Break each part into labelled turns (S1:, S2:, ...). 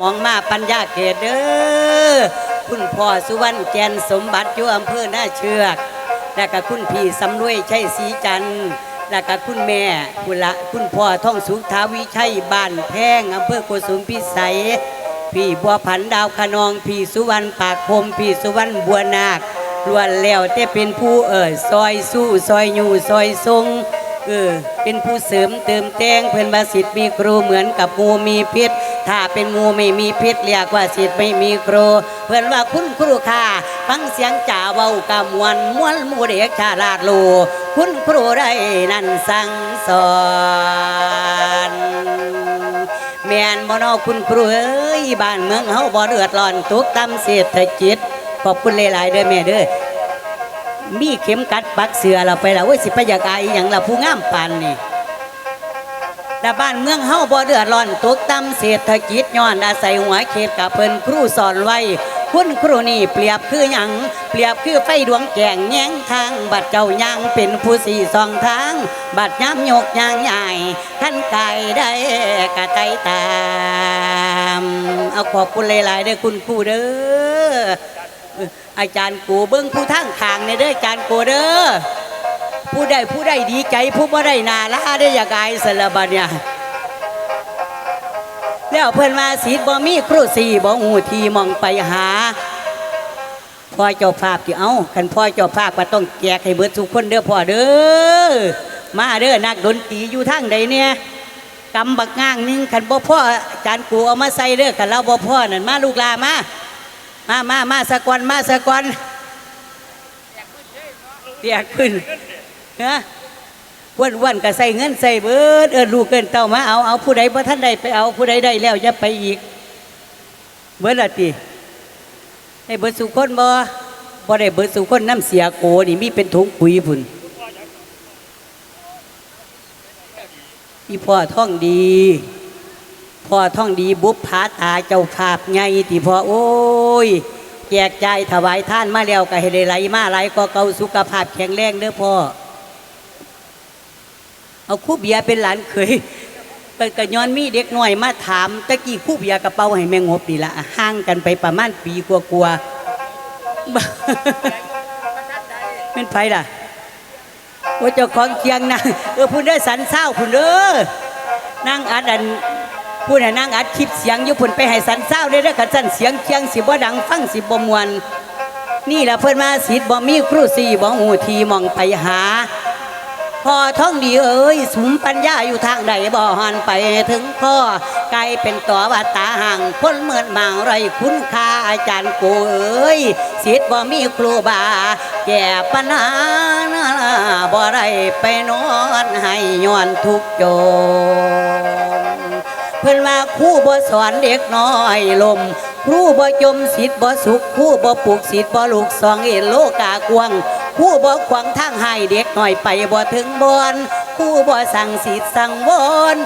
S1: มองมาปัญญาเกตเด้อคุณพ่อสุวรรณแกนสมบัติอยู่อำเภอหน้าเชือก และก็คุณพี่สำรวยชัยศรีจันทร์และก็คุณแม่คุณละคุณพ่อท่องสุขทาวิชัยบ้านแพงอำเภอโกสุมพิสัย พี่บัวผันดาวขนอง พี่สุวรรณปากพมพี่สุวรรณบัวนาคล้วนแล้วแต่เป็นผู้เอ่ยซอยสู้ซอยอยู่ซอยทรง เออเป็นผู้เสริมเติมแต่งเพื่อนว่าสิทธิ์มีครูเหมือนกับงูมีพิษ ถ้าเป็นงูไม่มีพิษเรียกว่าสิทธิ์ไม่มีครูเพื่อนว่าคุณครูค่ะ ฟังเสียงจ่าเบากำมวนมวนหมูเด็กชาลาดโลคุณครูได้นั่นสั่งสอนแม่นบ่นอคุณครูเอ้ยบ้านเมืองเฮาบ่เดือดร้อนทุกตามเศรษฐกิจขอบคุณหลายๆเด้อแม่เด้อ มีเข็มกัดปักเสือเราไปแล้วเว้ยสิไปอยากอายอย่างเราผู้งามปานนี่แต่บ้านเมืองเฮาบ่เดือดร้อนตกต่ำเศรษฐกิจย้อนอาศัยหัวเขตกับเพิ่นครูสอนไว้คุณครูนี่เปรียบคือหยังเปรียบคือไฟดวงแกงแยงทาง บัดเจ้ายังเป็นผู้สี่สองทาง บัดย้ำยกยางใหญ่ท่านไก่ได้กะไก่ตาม เอาขอบคุณหลายๆเด้อคุณครูเด้อ อาจารย์กูเบิ้งผู้ทั้งทางในเด้ออาจารย์กูเด้อผู้ใดผู้ใดดีใจผู้บ่ได้นาละได้อยากอายสละบัดเนี่ยแล้วเพิ่นมาสีบ่มีครูสีบ่หูทีมองไปหาพ่อเจ้าภาพที่เอาคันพ่อเจ้าภาพก็ต้องแจกให้เบิดทุกคนเด้อพ่อเด้อมาเด้อนักดนตรีอยู่ทางใดเนี่ยกำบักง่างหนึงคันบ่พ่ออาจารย์กูเอามาใส่เด้อคันเราบ่พ่อนั่นมาลูกลามา มามามาสะกอนมาสะกอนเปียกขึ้นฮะวันวันก็ใส่เงินใส่เบิดเออลูกเกินเต้ามาเอาเอาผู้ใดพระท่านใดไปเอาผู้ใดได้แล้วอย่าไปอีก เบิดละติได้เบิดสุคนบ่บ่ได้เบิดสุคนน้ำเสียโกนี่มีเป็นถุงปุ๋ยพุ่นอีพ่อท่องดี พ่อท่องดีบุพผาตาเจ้าภาพไงที่พ่อโอ้ ยแจกใจถวายท่านมาแล้วก็ให้ได้ไหลมาไหลก็เกาสุขภาพแข็งแรงเด้อพ่อเอาคู่เบียเป็นหลานเคยเปิดกระย้อนมีเด็กหน่อยมาถามตะกี้คู่เบียกระเป๋าให้แม่งบดีละห่างกันไปประมาณปีกว่าๆบ้าเป็นไผล่ะว่าเจ้าของเคียงนะเออพูดเด้สันเศร้าพูดเด้อนั่งอัดอัน ผู้น่ะนั่งอัดคลิปเสียงอยู่พุ่นไปให้สันเศร้าได้เด้อขันสันเสียงเคียงสิบ่ดังฟังสิบ่มวน นี่แหละเพิ่นมาสิทธิ์บ่มีครูสี่บ่หูทีมองไปหา พอท่องดีเอ้ยสุมปัญญาอยู่ทางใดบ่หันไปถึงพ่อไกลเป็นตัวว่าตาห่างคนเหมือนมางไรคุณค่าอาจารย์กูเอ้ยสิทธิ์บ่มีครูบาแก่ปัญหาบ่ได้ไปนอนให้ย้อนทุกโจ เพิ่นว่าคู่บ่สอนเด็กน้อยลมครู่บ่จมสิทธิ์บ่สุขครู่บ่ปลูกสิทธิ์บ่ลูกสองเอโลกากวงครู่บ่ขวางทางให้เด็กน้อยไปบ่ถึงบอนครู่บ่สั่งสิทธิ์สั่งวอน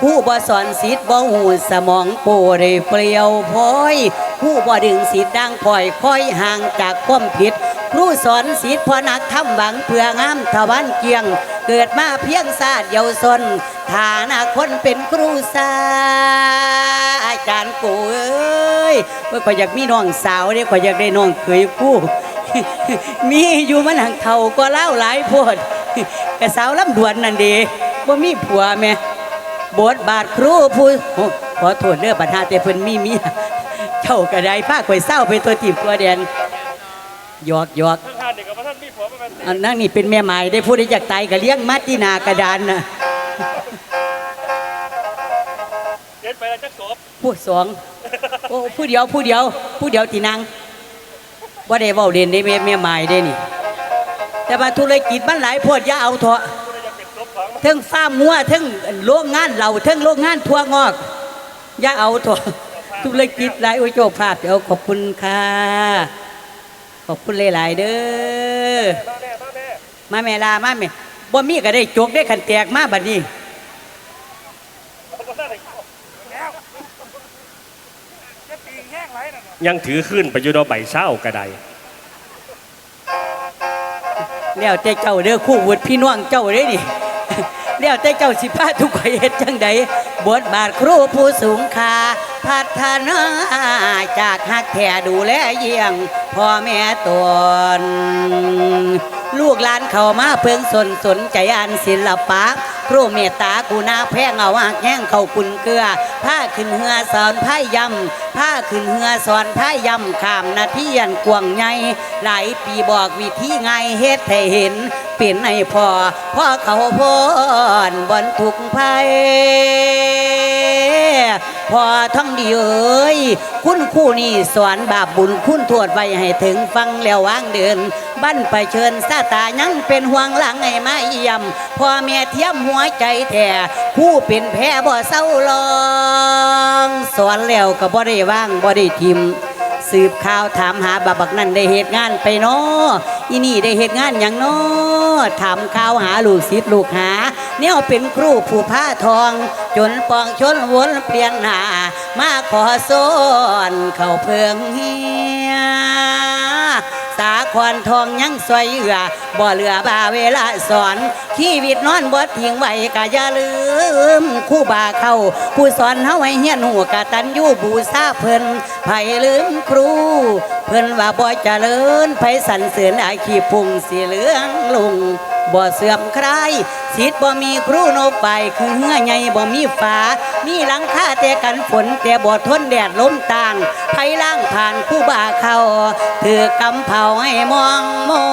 S1: ครู่บ่สอนสิทธิ์บ่หูสมองโปได้เปลี่ยวพอยครู่บ่ดึงสิทธิ์ดังคอยคอยห่างจากความผิดครูสอนสิทธิ์พอนักทำหวังเพื่องามทวันเกียง เกิดมาเพียงศาสตร์เยาวชน ฐานะคนเป็นครูสาอาจารย์กูเอ้ยเมื่อข่อยอยากมีน้องสาวเนี่ยข่อยอยากได้น้องเคยคู่มีอยู่มันหังเท่าก็เล่าหลายโพดแต่สาวลำดวนนั่นเดีว่ามีผัวแม่บทบาทครูผู้โอ้ขอโทษเด้อปัญหาแต่เพิ่นมีเมียเจ้าก็ได้พาข่อยเศร้าไปตัวตีบตัวแดนหยอกหยอก
S2: ทางการเด็กกับพระท่านมีผัวประมาณ
S1: อันนั้นนี่เป็นแม่หมายได้พูดได้จากตายก็เลี้ยงมัดที่นากระดานนะ ผู้สองโอ้ผู้เดียวผู้เดียว ผู้เดียวที่นางว่าได้เว้าเด่นได้แม่แม่หมายได้นี่ แต่ว่าธุรกิจมันหลายโพดอย่าเอาเถอะ
S2: เป็นศพของ
S1: เทั้งฟาร์มงัวเทั้งโรงงานเหล่าเทั้งโรงงานทั่วงอกอย่าเอาเถอะธุรกิจหลายโอ้ยโจภาพเดี๋ยวขอบคุณค่ะขอบคุณหลายๆเด้อ
S2: มาแม่มาแม่
S1: มาแม่ลามาแม่บ่มีก็ได้จกได้ขันแตกมาบัดนี้
S2: เอาพระท่านให้เข้าแล้วจะตีแห้งไรน่ะ ยังถือขึ้นไปอยู่ดอใบเศร้ากระได
S1: แล้วแต่เจ้าเด้อคู่วุฒิพี่น้องเจ้าเด้นี่แล้วแต่เจ้าสิพาทุกข่อยเฮ็ดจังใดบทบาทครูผู้สูงค่าพัฒนาจากหักแท่ดูแลเยี่ยงพ่อแม่ตนลูกหลานเข้ามาเพิ่งสนสนใจอันศิลปะ ครูเมตตากูนาแพงเอาหักแห้งเขากุนเกลือผ้าขึ้นเหือสอนผ้ายำผ้าขึ้นเหือสอนผ้ายำขามนาทียันกวางไงหลายปีบอกวิธีไงเฮ็ดให้เห็นเป็นให้พ่อพ่อเขาพรบนทุกภัย พอท่องดีเอ้ยคุณคู่นี่สอนบาปบุญคุณทวดไว้ให้ถึงฟังแล้ววางเดินบั้นไปเชิญซาตายังเป็นห่วงหลังให้มาเยี่ยมพ่อแม่เทียมหัวใจแท้ผู้เป็นแพ้บ่เศร้าลองสอนแล้วก็บ่ได้ว่างบ่ได้ทิมสืบข่าวถามหาบาบักนั่นได้เหตุงานไปเนาะอีนี่ได้เหตุงานอย่างเนาะถามข่าวหาลูกศิษย์ลูกหา เนี่ยเป็นครูผู้ผ้าทอง จนปองชนวนเปลี่ยนหน้า มาขอสอนเข้าเพิงเฮียสาควันทองยังสวยเอือบ่เหลือบาเวลาสอนชีวิตนอนบ่ทิ้งไว้กะอย่าลืมคู่บาเข้า ผู้สอนเฮาให้เฮียนหูกะตันยูบูซาเพิ่นไผลืมครู เพิ่นว่าบ่เจริญไผสันเสริญอาคีพุงสีเหลืองลุง บ่เสื่อมใครสิทธิ์บ่มีครูโนไปคือเหือใหญ่บ่มีฝา มีหลังคาแต่กันฝนแต่บ่ทนแดดลมต่างไผล่างผ่านคู่บาเข้าถือกำเผาให้มองมอ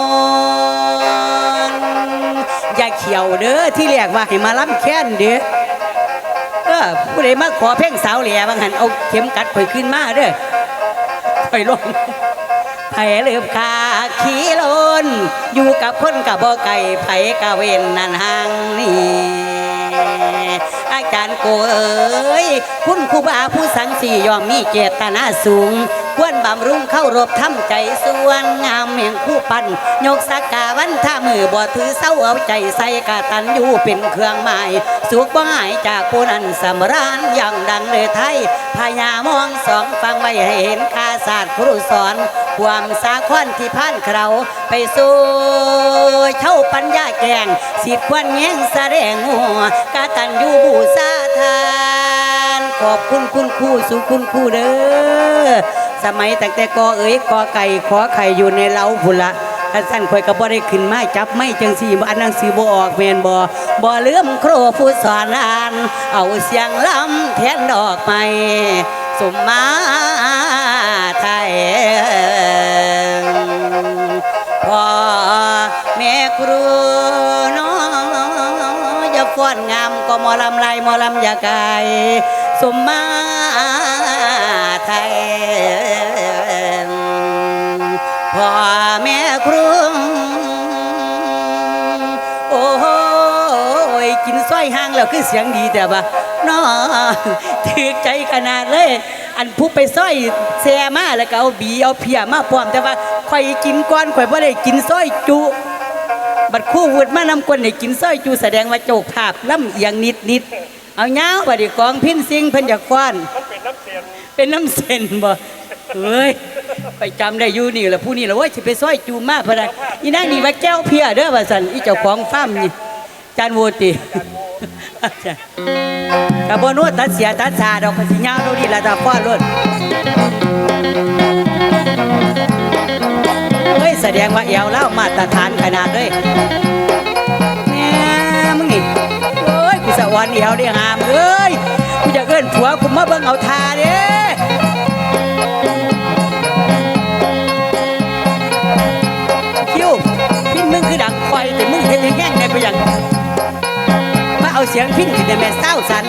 S1: งอย่าเขียวเด้อที่เรียกว่าให้มาล้ำแค้นเด้อเออผู้ใดมาขอเพ่งสาวแหล่บางหันเอาเข็มกัดข่อยขึ้นมาเด้อข่อยลง ไผ่ลืบคาขี้ลนอยู่กับคนกับบ่ไก่ไผ่กะเวนนันหางนี่อาจารย์โกเอ้ยคุณครูบาผู้สังสียอมมีเจตนาสูง ควรบำรุงเข้ารบทำใจส่วนงามแห่งผู้ปั่นยกสักกาวันท่ามือบ่ถือเศร้าเอาใจใส่กาตันอยู่เป็นเครื่องหมายสุขบ่หายจากผู้นั้นสำราญอย่างดังเลยไทยพญามองสองฟังไว้ให้เห็นคาศาสตร์ครูสอน ความสาควันที่ผ่านเขาไปสู่เท่าปัญญาแกงสิทธิ์ควันแย้งแสดงหัวกาตันอยู่บูซาทาน ขอบคุณคุณครูสุคุณครูเด้อ สมัยแต่แต่กอเอ๋ยกอไก่ขอไข่อยู่ในเล้าพุนละท่านสั้นข่อยก็บ่ได้ขึ้นมาจับไม่จังสี่บ่อันหนังสือบ่ออกแมนบ่บ่เลื่อมครูผู้สอนอ่าน เอาเสียงลำแทนดอกไม้สมมาไทยพ่อแม่ครูน้องอย่าฟ้อนงามก็มอลำไรหมอลำอย่าไกลสมมา พ่อแม่ครูโอ้ยกินสร้อยห้างแล้วคือเสียงดีแต่ว่าน้อถือใจขนาดเลย อันผู้ไปสร้อยแซมาแล้วก็เอาบีเอาเพียมาพร้อมแต่ว่าข่อยกินก้อนข่อยบ่ได้กินสร้อยจุบัดคู่วุดมานำคนให้กินสร้อยจุแสดงว่าโจกภาพล่ำเอียงนิดนิดเอาเงาบัดนี้กองพินซิงเพิ่นอยากฟ้อน
S2: เป็นน้ำเส้
S1: นบ่เอ้ยไปจำได้อยู่นี่แหละผู้นี่แหละว่าสิไปซอยจูมาพะนะอีนั่นนี่ว่าแก้วเพียเด้อว่าสันอีเจ้าของฟาร์มนี่จานโวติกะบนวดตัดเสียตัดสาดอกก็สิยาวโดนี่ละตาฟ้อนรถเฮ้ยแสดงว่าเอวเล่ามาตรฐานขนาดเลยแหน่มึงนี่เอ้ยกูสะวอนเอวได้งามเอ้ย วกูมาเบิ่งเอาทาเด้คิวพินมึงคือดังคอยแต่มึงเห็นแห้งๆไงกูยังมาเอาเสียงพินขึ้นแต่แม่เศร้าสัน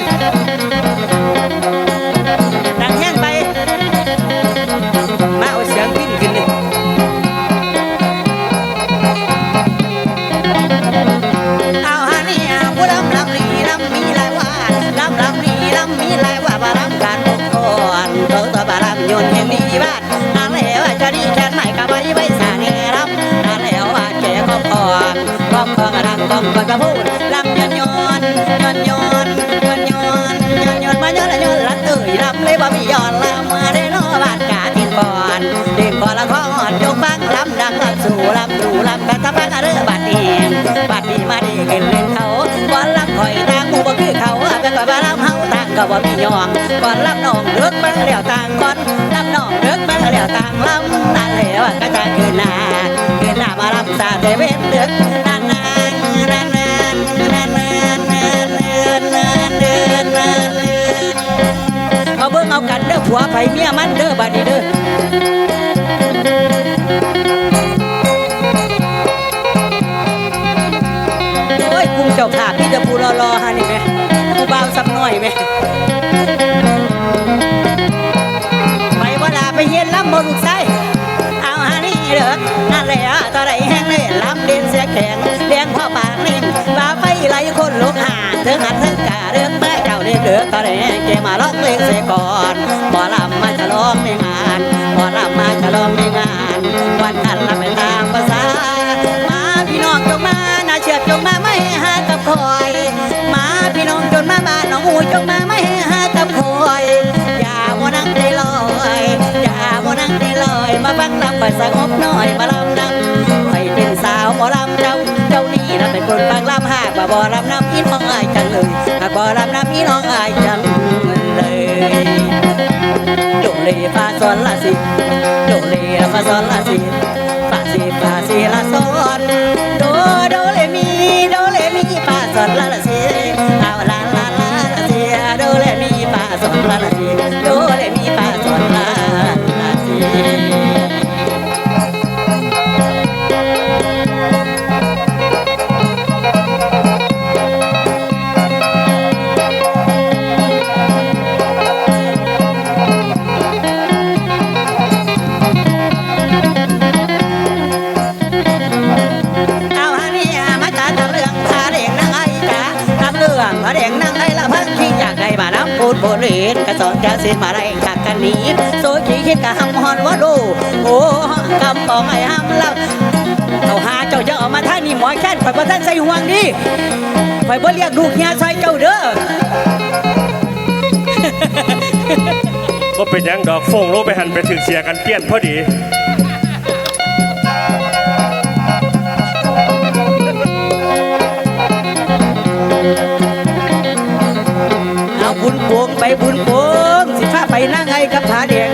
S1: บ่มีย้อนลำมาได้นอบานกาทินก่อนเด็กก่อนละครยกฟังลำดังลำสู่ลำดูลำกันทับพังเรือบัดนี้บัดนี้มาดีกินเล่นเขาก่อนลำคอยตางหมูบ่คือเขาเป็นก่อนมาลำเฮาตางก็บ่มียองก่อนรับน้องเลิกเบิ่งแล้วต่างก่อนรับน้องเลิกเบิ่งแล้วต่างลำนั่นแล้วก็จะคืนหน้าคืนหน้ามารับสาเดเวนเดือก เอากันเด้อผัวไผเมียมันเด้อบัดนี้เด้อโอ้ยกรุงเจ้าขาพี่จะพูรอรอฮะนี่ไหมกูบ่าวสักหน่อยไหมไปว่าลาไปเฮียนลำบนลูกไส้เอาฮะนี่เด้อนั่นแหละตอนไหนแห้งเลยลำเด่นเสียแข็งเลี้งพ่อ เจ้าเด็กเดือตอนไหนแกมาร้องเพลงเสียก่อนหมอลำมาจะร้องในงานหมอลำมาจะร้องในงาน วันกันลำไปตามภาษา มาพี่น้องจงมาน่าเชื่อจงมาไม่หากับคอย มาพี่น้องจนมาบ้านน้องอูจงมาไม่หากับคอย อย่ามัวนั่งใจลอย อย่ามัวนั่งใจลอย มาฟังลำไปสงบหน่อยมาลำนำไปเป็นสาวหมอลำเจ้าเจ้านี่ นะเป็นคนฟังลำหากว่าบ่ลำน้ำอีน้องอายจังเลยหากบ่ลำน้ำอีน้องอายจังเลยโดเลฟาซอนลาซิโดเลฟาซอนลาซิฟาซิฟาซิลาซอนโดโดเลมีโดเลมีฟาซอนลาลาซิเอาลาลาลาลาซิโดเลมีฟาซอนลา นกระสอนแก้สิมาไรขักกันหนีโซขี้คิดกะหำฮอนว่าดูโอ้กำปองไอ้ห้ำลับเอาหาเจ้าจะเอามาท่านี่หมอแค้นข่อยบ่ท่านใส่ห่วงดิข่อยบ่เรียกลูกเฮียซอยเจ้าเด้อ
S2: ก็เป็นหยังดอกฟงโลไปหันไปถึงเสียกันเปี้ยนพอดี
S1: เอาบุญโป่งไปบุญโป่งสิพาไป นั่งไอ้กับผาแดง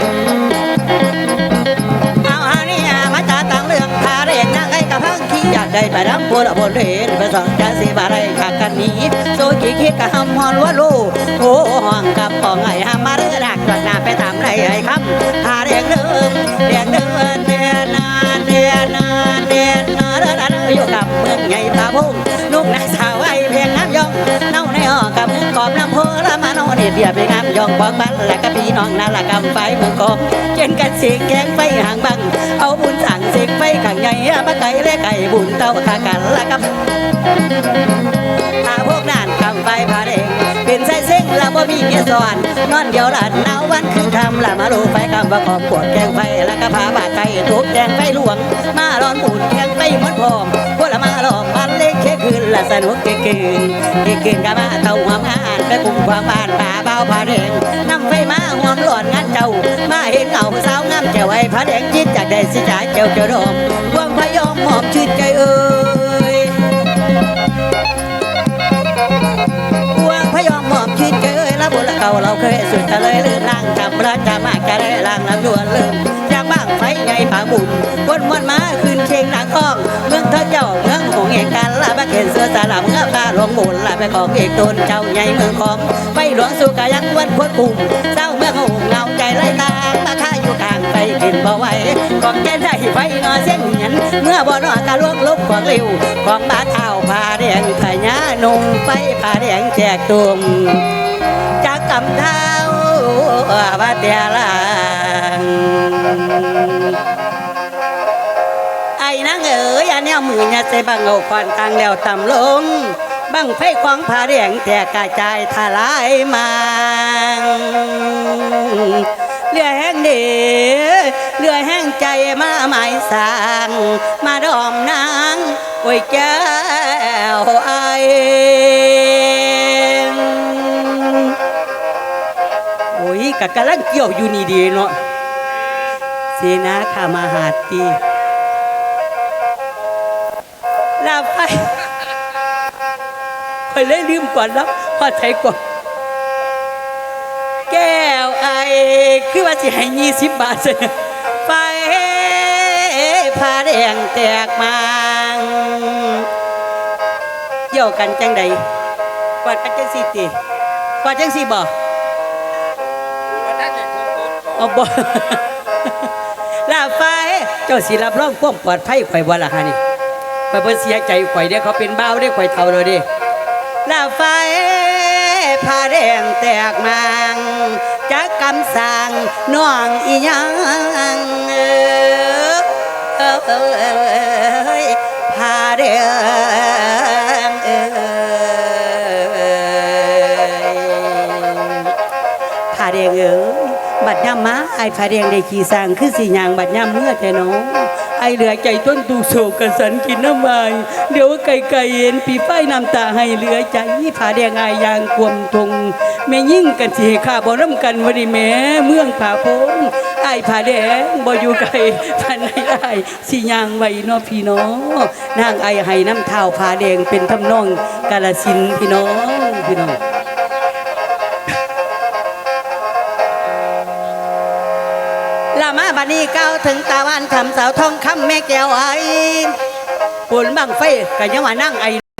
S1: เอาฮานี่มาจาตังเรื่องผาแดงนั่งไอ้กับพังขี้อยากได้ไปรับบัวละบนเรนไปสองจานสีบาไรขาดกันนี้โซกี้คิดกับหำฮอนว่าลูกโอ้ห้องกับปองไอ้หามาเรือดักจอดหน้าไปทำไรไอ้คำผาแดงเดิมแดงเดินเดียนานเดียนานเดียนานเดินอยู่กับเมืองใหญ่ตาพงลูกนางสาวไอ้เพีย เดียดเดียบไปงามยองบอกบันและกับพี่น้องนาละกำไฟเมืองกองเจนกันเสียงแกงไฟห่างบัง เอาบุญสั่งเสียงไฟขังใหญ่มาไก่และไก่บุญเต้าขากันละกับถ้าพวกนั้นกำไฟพาเด็กเป็นไส้เส้งละบ่มีเมียสอนนอนเดียวหลานหนาววันคืนคำละมาลูไฟกำว่าขอบปวดแกงไฟและก็พาบาดไก่ทุกแกงไฟหลวง มาร้อนบุญแกงไฟมือนพร้อม มาหลอกบ้านเล็กแค่คืนละสนุกเก่งๆเก่งๆก็มาเต้าหอมงานไปกลุ่มความบ้านป่าเบาผาแดงนำไฟมาหอมหลอนงานเจ้า มาเห็นเงาสาวงามเจ้าไอ้ผาแดงจิตจากได้สิจ่าเจ้าเจ้าดมวงพยอมหอมชื่นใจเอ้ยดวงพยอมหอมชื่นใจเอ้ยละบุญละเก่าเราเคยสุดจะเลยลื่นล่างจำรักจะมากจะได้ล่างน้ำยวนลืมจากบ้างไฟใหญ่ผาบุญวนวนมาคืนเชียงนางคองเมืองเธอเจ้า เองเอกกันละบักเห็นเสื้อสาลาเมื่อข้าหลวงบุญละไปของเอกตนเจ้าใหญ่เมืองของไปหลวงสุกายังวันควดกุ่มเจ้าเมืองหงเงาใจไรตางมาข้าอยู่กลางไปกินบ่ไหวของแกได้ไฟนอเส้นเหียนเมื่อบ่นอกะลวงลุกของเร็วของบาเท้าผาแดงพญานุ่งไปผ้าแดงแจกตุ่มจากกำเท้าว่าเตียลาง อ้นางเอ๋ยอันแนวมือเนี่ยใส่บังเอาควันทางแล้วต่ำลง บังไฟของผาแดงแต่กระจายทลายมาเรือแห้งเดือเรือแห้งใจมาหมายสาง มาดอมนางโอ้ยเจ้าไอโอ้ยกะกะลังเกี่ยวอยู่นี่ดีเนาะเสนาขามาหาดตี ลาไปไปเล่นลืมก่อนแล้วพอใจก่อนคือว่าสิให้ยี่สิบบาทเสนอไฟผ้าแดงแตกมังเกี่ยวกันจังใดกอดกันจังสิติกอดจังสิบ่เอาบ่ลาไฟเจ้าสิรับรองความปลอดภัยข่อยบ่ล่ะฮะนี่ ข่อยบ่เสียใจข่อยเด้เขาเป็นบ้าวเด้ข่อยเท่าเลยด้ลาไฟผาแดงแตกมังจักกำสั่งน้องอีหยังเอ้อเอ้ยผ้าแดงเอ้ยผ้าแดงเอ้ยบัดยามมาไอ้ผ้าแดงได้ขี่สร้างคือสีหยางบัดยามเมื่อแต่น้อง ไอเหลือใจต้นตูโศกกระสันกินน้ำลายเดี๋ยวไก่ไก่เห็นปีไฟน้ำตาให้เหลือใจผาแดงอายยางควมทงแม่ยิ่งกันสิข้าบ่น้ำกันวันนี้แม่เมืองผาพงไอผาแดงบ่อยู่ไกลพันไอ้ไอ้สิยางไว้นาะพี่น้องนางไอให้น้ำเท้าผาแดงเป็นทำนองกาลสินพี่น้องพี่น้อง บัดนี้ก้าวถึงตาวันทำสาวทองคำแม่แก้วไอ้ปุ่นบังไฟกันยังว่านั่งไอ